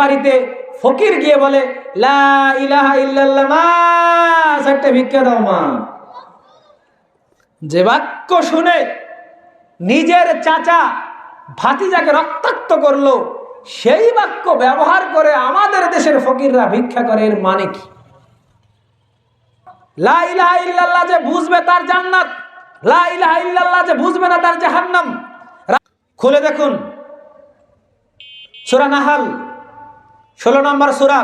বাড়িতে ফকির গিয়ে বলে ভিক্ষা দাও, মা। যে বাক্য শুনে নিজের চাচা ভাতিজাকে রক্তাক্ত করল, সেই বাক্য ব্যবহার করে আমাদের দেশের ফকিররা ভিক্ষা করে, এর মানে কি? যে বুঝবে তার জান্নাত যে বুঝবে না তার জাহান্নাম। খুলে দেখুন। সূরা ষোলো নম্বর সূরা,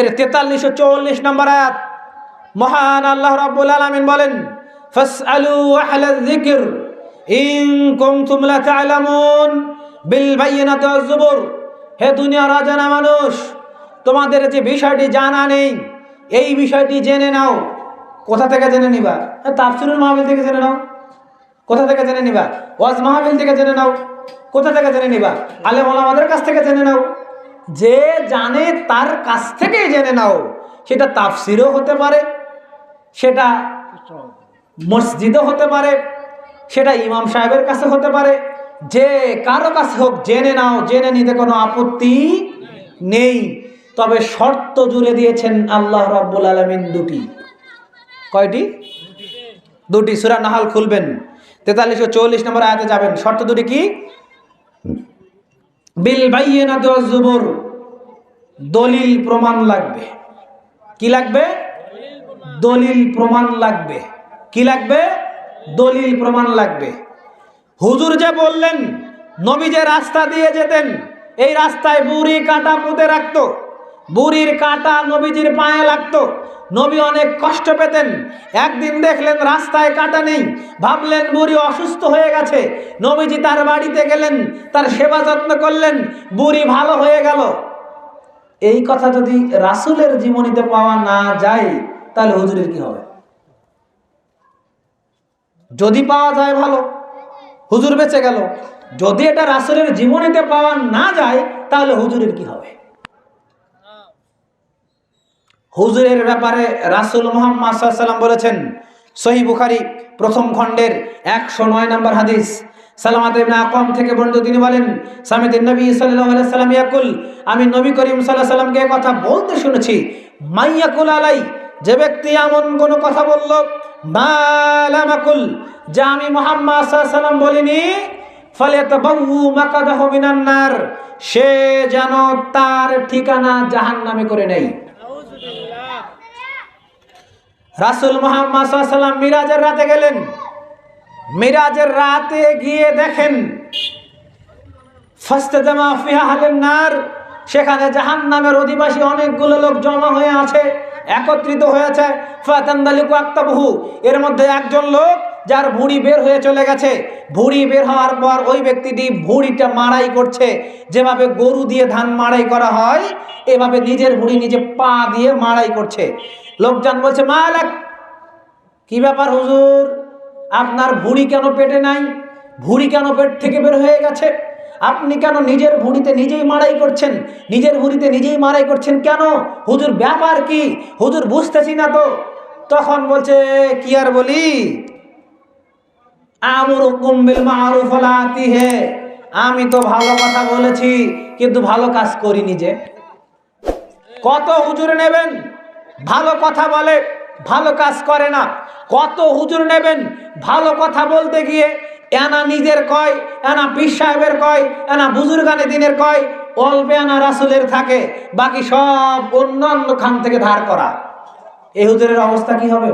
এর তেতাল্লিশশো চল্লিশ নম্বর আয়াত। মহান আল্লাহ রাব্বুল আলামিন বলেন, ফাসআলু আহলা যিকর, ইন কুনতুম লা তা'লামুন বিল বায়িনাতি ওয়াজ জুবুর হে দুনিয়ার অজানা মানুষ, তোমাদের যে বিষয়টি জানা নেই, এই বিষয়টি জেনে নাও। কোথা থেকে জেনে নিবা? হ্যাঁ তাফসিরুল মাহফিল থেকে জেনে নাও। কোথা থেকে জেনে নিবা? ওয়াজ মাহফিল থেকে জেনে নাও। কোথা থেকে জেনে নিবা? আলেম ওলামাদের কাছ থেকে জেনে নাও। যে জানে তার কাছ থেকে জেনে নাও, সেটা তাফসিরও হতে পারে, সেটা মসজিদও হতে পারে, সেটা ইমাম সাহেবের কাছে হতে পারে, যে কারও কাছে হোক জেনে নাও, জেনে নিতে কোনো আপত্তি নেই। তবে শর্ত জুড়ে দিয়েছেন আল্লাহ রাব্বুল আলামিন দুটি। কয়টি? দুটি। সুরা নাহাল খুলবেন। তেতাল্লিশশো চল্লিশ নম্বর আয়াতে যাবেন। শর্ত দুটি কি? বিল বাইয়িনাতি ওয়াজ জুবুর দলিল প্রমাণ লাগবে। কি লাগবে? দলিল প্রমাণ লাগবে। কি লাগবে? দলিল প্রমাণ লাগবে। হুজুর যে বললেন, নবী যে রাস্তা দিয়ে যেতেন, এই রাস্তায় বুড়ি কাটা পুঁতে রাখতো। বুড়ির কাটা নবীজির পায়ে লাগতো। নবী অনেক কষ্ট পেতেন। একদিন দেখলেন, রাস্তায় কাটা নেই। ভাবলেন, বুড়ি অসুস্থ হয়ে গেছে। নবীজি তার বাড়িতে গেলেন, তার সেবা যত্ন করলেন। বুড়ি ভালো হয়ে গেল। এই কথা যদি রাসুলের জীবনীতে পাওয়া না যায়, তাহলে হুজুরের কি হবে? যদি পাওয়া যায় ভালো, হুজুর বেঁচে গেল। যদি এটা রাসুলের জীবনীতে পাওয়া না যায়, তাহলে হুজুরের কি হবে? হুজুরের ব্যাপারে রাসুল মোহাম্মদ বলেছেন সহি বুখারি প্রথম খণ্ডের একশো নয় নম্বর হাদিস। সালামাত ইবনে আকম থেকে বর্ণিত, তিনি বলেন, সামিদিন নবী সাল্লাল্লাহু আলাইহি সাল্লাম ইয়াকুল, আমি নবী করিম সাল্লাল্লাহু সাল্লামকে কথা বলতে শুনেছি মাইয়াকুল আলাই যে ব্যক্তি এমন কোন কথা বলল মালামাকুল যা আমি মোহাম্মদ সাল্লাল্লাহু বলিনি ফালিয়াতাবাউ মাকাদাহু মিনান নার সে যেন তার ঠিকানা জাহান্নামে করে নেয় রাসুল মোহাম্মদ সাল্লাম মিরাজের রাতে গেলেন। মিরাজের রাতে গিয়ে দেখেন, ফাস্তে জামা ফিহা হালেন নার, সেখানে জাহান নামের অধিবাসী অনেকগুলো লোক জমা হয়ে আছে, একত্রিত হয়েছে এর মধ্যে একজন লোক যার ভুঁড়ি বের হয়ে চলে গেছে। ভুঁড়ি বের হওয়ার পর ওই ব্যক্তিটি ভুঁড়িটা মাড়াই করছে। যেভাবে গরু দিয়ে ধান মাড়াই করা হয়, এভাবে নিজের ভুঁড়ি নিজে পা দিয়ে মাড়াই করছে। লোকজন বলছে, মালাক, কি ব্যাপার হুজুর? আপনার ভুঁড়ি কেন পেটে নাই? ভুঁড়ি কেন পেট থেকে বের হয়ে গেছে? আপনি কেন নিজের ভুঁড়িতে নিজেই মারাই করছেন? নিজের ভুঁড়িতে নিজেই মারাই করছেন কেন? হুজুর ব্যাপার কি? হুজুর বুঝতেছি না তো। তখন বলছে কি আর বলি? আমর হে আমি তো ভালো কথা বলেছি, কিন্তু ভালো কাজ করিনি যে। কত হুজুর নেবেন? ভালো কথা বলে। ভালো কাজ করে না। কত হুজুর নেবেন? ভালো কথা বলতে গিয়ে এনা নিজের কয়, এনা পীর সাহেবের কয়, এনা বুজুর্গানে দিনের কয়, অল্পে আনা রাসুলের থাকে, বাকি সব অন্যান্য খান থেকে ধার করা। এহুদের অবস্থা কি হবে?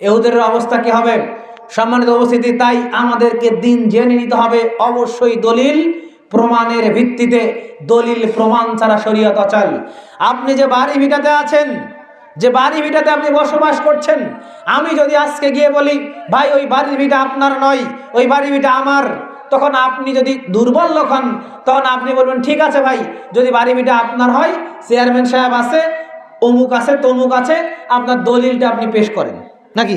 এহুদের অবস্থা কি হবে? সম্মানিত উপস্থিতি, তাই আমাদেরকে দিন জেনে নিতে হবে। অবশ্যই দলিল প্রমাণের ভিত্তিতে, দলিল প্রমাণ ছাড়া শরীয়ত অচল। আপনি যে বাড়ি ভিটাতে আছেন যে বাড়ি ভিটাতে আপনি বসবাস করছেন আমি যদি আজকে গিয়ে বলি ভাই ওই বাড়ির ভিটা আপনার নয় ওই বাড়ি ভিটা আমার। তখন আপনি যদি দুর্বল লোক হন তখন আপনি বলবেন ঠিক আছে ভাই যদি বাড়ি ভিটা আপনার হয় চেয়ারম্যান সাহেব আছে অমুক আছে তমুক আছে আপনার দলিলটা আপনি পেশ করেন। নাকি?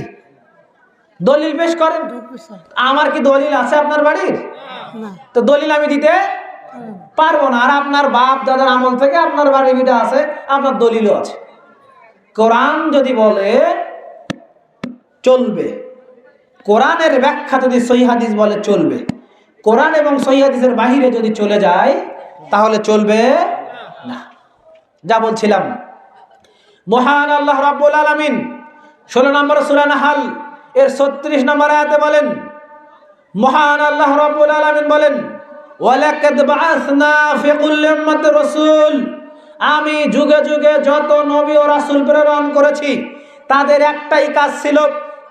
দলিল পেশ করেন? আমার কি দলিল আছে আপনার বাড়ির? তো দলিল আমি দিতে পারব না। আর আপনার বাপ দাদার আমল থেকে আপনার বাড়ি ভিটা আছে আপনার দলিলও আছে। কোরআন যদি বলে, চলবে। কোরআনের ব্যাখ্যা যদি সহি হাদিস বলে, চলবে। কোরআন এবং সহি হাদিসের বাহিরে যদি চলে যায়, তাহলে চলবে না। যা বলছিলাম। মহান আল্লাহ রাব্বুল আলামিন ষোলো নম্বর সূরা নাহাল, এর ছত্রিশ নম্বর আয়াতে বলেন, মহান আল্লাহ রাব্বুল আলামিন বলেন, ওয়ালাকাদ বাআসনা ফি কুল্লি উম্মাতির রাসূল। আমি যুগে যুগে যত নবী ও রাসূল প্রেরণ করেছি, তাদের একটাই কাজ ছিল,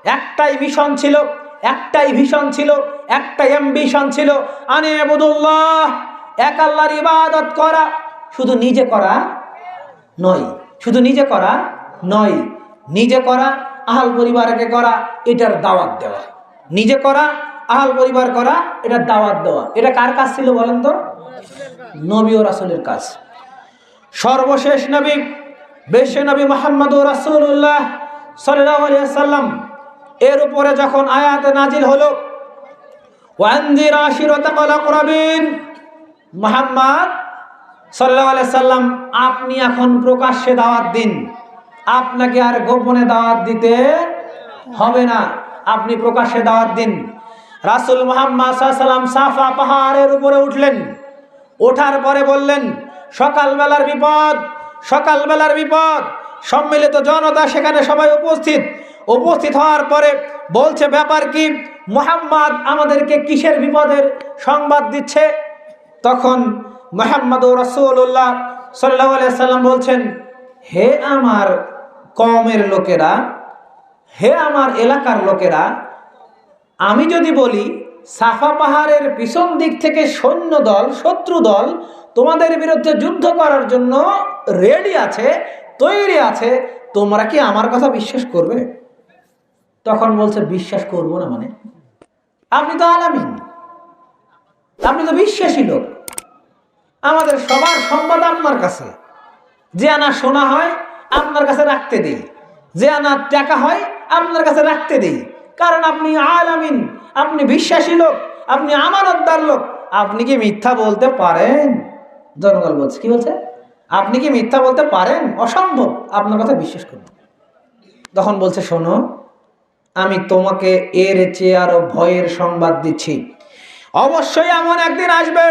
একটাই মিশন ছিল, একটাই ভিশন ছিল, একটাই অ্যাম্বিশন ছিল। আনে আবুদুল্লাহ, এক আল্লাহর ইবাদত করা শুধু নিজে করা নয়, শুধু নিজে করা নয়, নিজে করা আহাল পরিবারকে করা, এটার দাওয়াত দেওয়া। নিজে করা, আহাল পরিবার করা, এটার দাওয়াত দেওয়া। এটা কার কাজ ছিল বলেন তো? নবী ও রাসুলের কাজ। সর্বশেষ নবী বিশ্ব নবী মোহাম্মদ রাসুল্লাহ সাল্লাম এর উপরে যখন আয়াত নাজিল হলো মোহাম্মদ সাল্লাহ সাল্লাম আপনি এখন প্রকাশ্যে দাওয়াত দিন। আপনাকে আর গোপনে দাওয়াত দিতে হবে না। আপনি প্রকাশ্যে দাওয়াত দিন। রাসুল মোহাম্মদ সাল্লাম সাফা পাহাড়ের উপরে উঠলেন। ওঠার পরে বললেন সকালবেলার বিপদ সকালবেলার বিপদ। সম্মিলিত জনতা সেখানে সবাই উপস্থিত। উপস্থিত হওয়ার পরে বলছে, ব্যাপার কি? মোহাম্মদ আমাদেরকে কিসের বিপদের সংবাদ দিচ্ছে? তখন মোহাম্মদ রসুল্লাহ সাল্লাহ সাল্লাম বলছেন, হে আমার কমের লোকেরা, হে আমার এলাকার লোকেরা, আমি যদি বলি সাফা পাহাড়ের পিছন দিক থেকে সৈন্য দল শত্রু দল তোমাদের বিরুদ্ধে যুদ্ধ করার জন্য রেডি আছে, তৈরি আছে, তোমরা কি আমার কথা বিশ্বাস করবে? তখন বলছে, বিশ্বাস করব না মানে। আপনি তো আলামিন। আপনি তো বিশ্বাসী লোক। আমাদের সবার সংবাদ আপনার কাছে। যে আনা শোনা হয়, আপনার কাছে রাখতে দিই। যে আনা টাকা হয়, আপনার কাছে রাখতে দিই। কারণ আপনি আলামিন। আপনি বিশ্বাসী লোক, আপনি আমানতদার লোক, আপনি কি মিথ্যা বলতে পারেন? জনগণ বলছে, কি বলছে? আপনি কি মিথ্যা বলতে পারেন? অসম্ভব, আপনার কথা বিশ্বাস করুন। তখন বলছে, শোনো, আমি তোমাকে এর চেয়ে আরও ভয়ের সংবাদ দিচ্ছি। অবশ্যই এমন একদিন আসবে,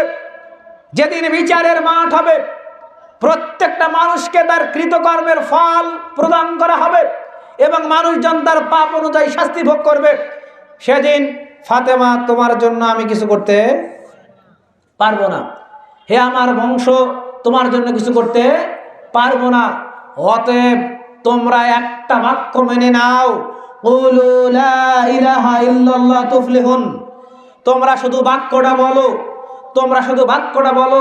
যেদিন বিচারের মাঠ হবে, প্রত্যেকটা মানুষকে তার কৃতকর্মের ফল প্রদান করা হবে এবং মানুষজন তার পাপ অনুযায়ী শাস্তি ভোগ করবে। সেদিন ফাতেমা তোমার জন্য আমি কিছু করতে পারব না। হে আমার বংশ তোমার জন্য কিছু করতে পারব না। অতএব তোমরা একটা বাক্য মেনে নাও। তুফলিহুন। তোমরা শুধু বাক্যটা বলো। তোমরা শুধু বাক্যটা বলো।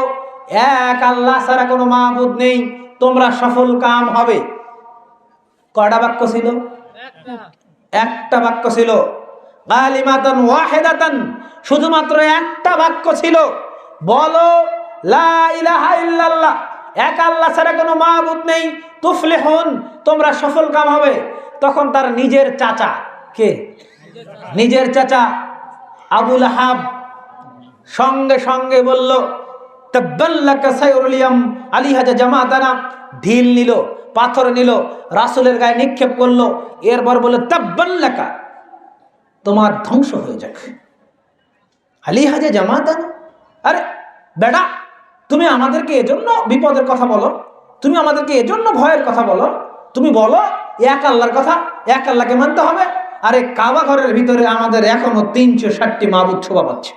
এক আল্লাহ ছাড়া কোনো মাহবুদ নেই। তোমরা সফল কাম হবে। কটা বাক্য ছিল? একটা বাক্য ছিল। কালিমাতান ওয়াহিদাতান শুধুমাত্র একটা বাক্য ছিল, বলো, লা এক আল্লাহ ছাড়া কোনো মাহবুদ নেই, তুফলিহুন, তোমরা সফল কাম হবে। তখন তার নিজের চাচা, কে? নিজের চাচা, আবুল হাব সঙ্গে সঙ্গে বলল, তাব্বাল্লাকা সাইরুলিয়াম আলী হাজা জামাতানা। ঢিল নিল, পাথর নিল, রাসুলের গায়ে নিক্ষেপ করল, এরপর বলল, তাব্বাল্লাকা। তোমার ধ্বংস হয়ে যাক। আলী হাজা জামাতানা, আরে বেডা তুমি আমাদেরকে এজন্য বিপদের কথা বলো, তুমি আমাদেরকে এজন্য ভয়ের কথা বলো, তুমি বলো, এক আল্লাহর কথা, এক আল্লাহকে মানতে হবে, আরে কাবা ঘরের ভিতরে আমাদের এখনও তিনশো ষাটটি মাবুদ শোভা পাচ্ছে।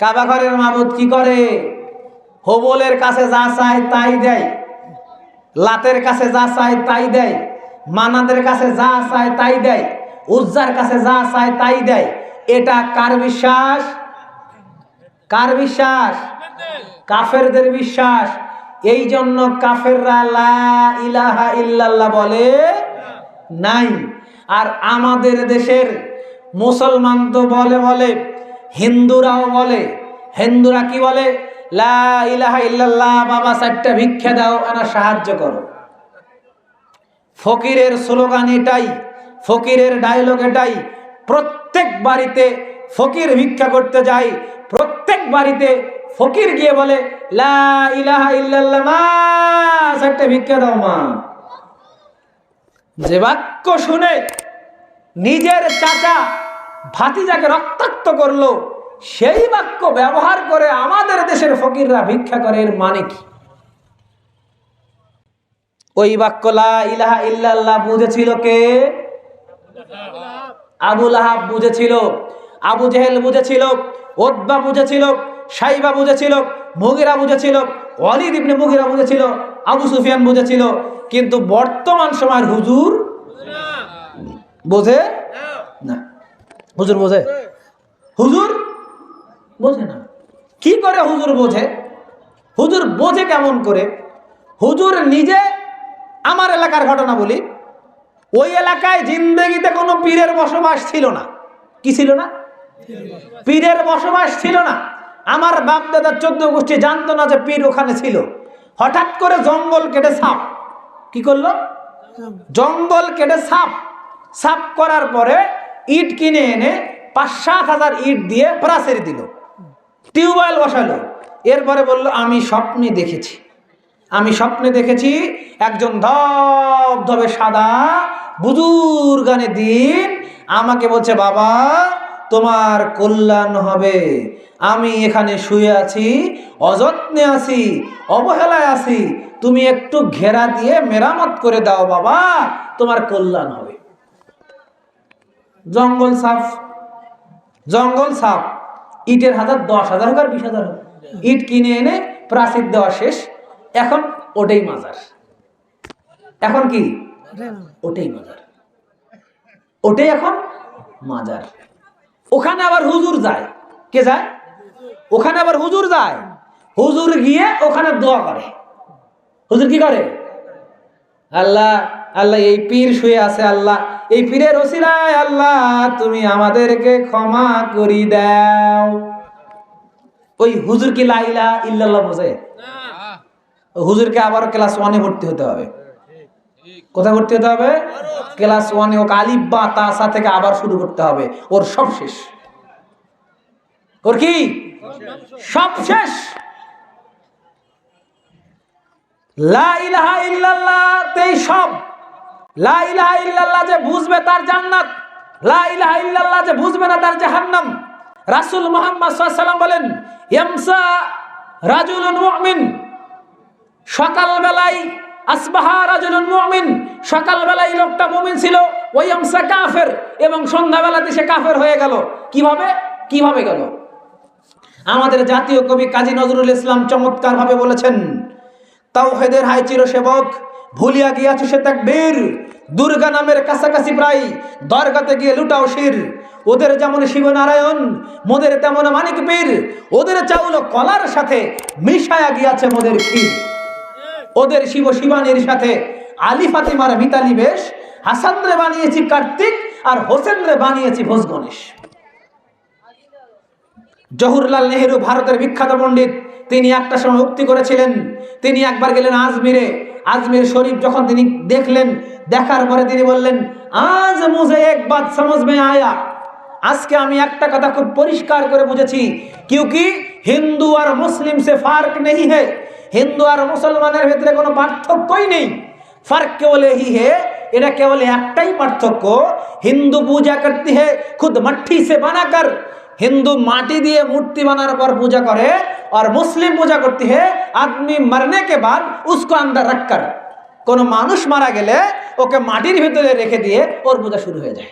কাবা ঘরের মাবুদ কি করে? হোবলের কাছে যা চায় তাই দেয়, লাতের কাছে যা চায় তাই দেয়, মানাদের কাছে যা চায় তাই দেয় উজ্জার কাছে যা চায় তাই দেয়। এটা কার বিশ্বাস? কার বিশ্বাস? কাফেরদের বিশ্বাস। এই জন্য কাফেররা লা ইলাহা ইল্লাল্লাহ বলে নাই। আর আমাদের দেশের মুসলমান তো বলে বলে, হিন্দুরাও বলে। হিন্দুরা কি বলে? লা ইলাহা ইল্লাল্লাহ, বাবা চারটা ভিক্ষা দাও, আনা সাহায্য করো। ফকিরের স্লোগান এটাই ফকিরের ডায়লগ এটাই। প্রত্যেক বাড়িতে ফকির ভিক্ষা করতে যায়, প্রত্যেক বাড়িতে ফকির গিয়ে বলে, লা ইলাহা ইল্লাল্লাহ, মা, চারটা ভিক্ষা দাও মা। যে বাক্য শুনে নিজের চাচা ভাতিজাকে রক্তাক্ত করল, সেই বাক্য ব্যবহার করে আমাদের দেশের ফকিররা ভিক্ষা করে এর মানে কি? ওই বাক্য লা ইলাহা ইল্লাল্লাহ বুঝেছিল কে? আবুল আহাব বুঝেছিল, আবু জেহেল বুঝেছিল ওদবা বুঝেছিল, সাইবা বুঝেছিল, মুগিরা বুঝেছিল, ওয়ালিদ ইবনে মুগিরা বুঝেছিল, আবু সুফিয়ান বুঝেছিল, কিন্তু বর্তমান সময়ের হুজুর বোঝে না। হুজুর বোঝে? হুজুর বোঝে না। কি করে হুজুর বোঝে? হুজুর বোঝে কেমন করে? হুজুর নিজে আমার এলাকার ঘটনা বলি। ওই এলাকায় জিন্দগিতে কোনো পীরের বসবাস ছিল না। কি ছিল না? পীরের বসবাস ছিল না। আমার বাপ দাদার চোদ্দ গোষ্ঠী জানতো না যে পীর ওখানে ছিল। হঠাৎ করে জঙ্গল কেটে সাপ। কি করল? জঙ্গল কেটে সাপ। সাপ করার পরে ইট কিনে এনে পাঁচ সাত হাজার ইট দিয়ে প্রাচীর দিল। টিউবওয়েল বসালো। এরপরে বলল, আমি স্বপ্নে দেখেছি। আমি স্বপ্নে দেখেছি একজন ধবধবে সাদা বুজুর গানে দিন। আমাকে বলছে, বাবা, তোমার কল্যাণ হবে। আমি এখানে শুয়ে আছি, অযত্নে আছি, অবহেলায় আছি। তুমি একটু ঘেরা দিয়ে মেরামত করে দাও, বাবা, তোমার কল্যাণ হবে। জঙ্গল সাফ জঙ্গল সাফ। ইটের হাজার, দশ হাজার হোক আর বিশ হাজার হোক। ইট কিনে এনে প্রাচীর দেওয়া শেষ। এখন ওটাই মাজার। এখন কি? ওটাই মাজার। ওটাই এখন মাজার। ওখানে আবার হুজুর যায়। কে যায়? ওখানে আবার হুজুর যায়। হুজুর গিয়ে ওখানে দোয়া করে। হুজুর কি করে? আল্লাহ আল্লাহ, এই পীর শুয়ে আছে আল্লাহ। এই পীরের ওসিলায় আল্লাহ, তুমি আমাদেরকে ক্ষমা করি দাও। ওই হুজুর কি লাইলা ইল্লাল্লাহ বোঝে? হুজুরকে আবার ক্লাস ওয়ানে ভর্তি হতে হবে। কোথায় ভর্তি হতে হবে? ক্লাস ওয়ানে ওকে আলিফ বা তাসা থেকে আবার শুরু করতে হবে। ওর সব শেষ। ওর কি? সব শেষ। সব। যে বুঝবে তার জান্নাত। যে বুঝবে না তার মুহাম্মদ বলেন মুমিন। সকালবেলায় সকালবেলায় লোকটা ছিল কাফের এবং সন্ধ্যাবেলাতে সে কাফের হয়ে গেল। গেল? আমাদের জাতীয় কবি কাজী নজরুল ইসলাম চমৎকার ভাবে বলেছেন ভুলিয়া গিয়াছে সে তাকবীর। দুর্গা নামের কাছাকাছি প্রায় দরগাতে গিয়ে লুটাও শির। ওদের যেমন শিবনারায়ণ, মোদের তেমন মানিক পীর ওদের চাউল কলার সাথে মিশায়া গিয়াছে মোদের ক্ষীর। ওদের শিব শিবানীর সাথে আলী ফাতিমার মিতালি বেশ হাসান রে বানিয়েছি কার্তিক আর হোসেন রে বানিয়েছি ভোজ গণেশ। জওহরলাল নেহেরু ভারতের বিখ্যাত পণ্ডিত, তিনি একটা সময় উক্তি করেছিলেন, তিনি একবার গেলেন আজমিরে, আজমির শরীফ যখন তিনি দেখলেন, দেখার পরে তিনি বললেন, আজ মুঝে এক বাত সমঝ মে আয়া। আজকে আমি একটা কথা খুব পরিষ্কার করে বুঝেছি, কিউকি হিন্দু আর মুসলিম সে ফার্ক নেই হে। হিন্দু আর মুসলমানের ভিতরে কোনো পার্থক্যই নেই। ফার্ক কেবল এই হে, এটা কেবল একটাই পার্থক্য। হিন্দু পূজা করতে হে, খুদ মাঠি সে বানাকার হিন্দু মাটি দিয়ে মূর্তি বানার পর পূজা করে আর মুসলিম পূজা করতে হে, আদমি মরনে কে বাদ উসকো আন্দার রাখকার কোনো মানুষ মারা গেলে ওকে মাটির ভিতরে রেখে দিয়ে ওর পূজা শুরু হয়ে যায়।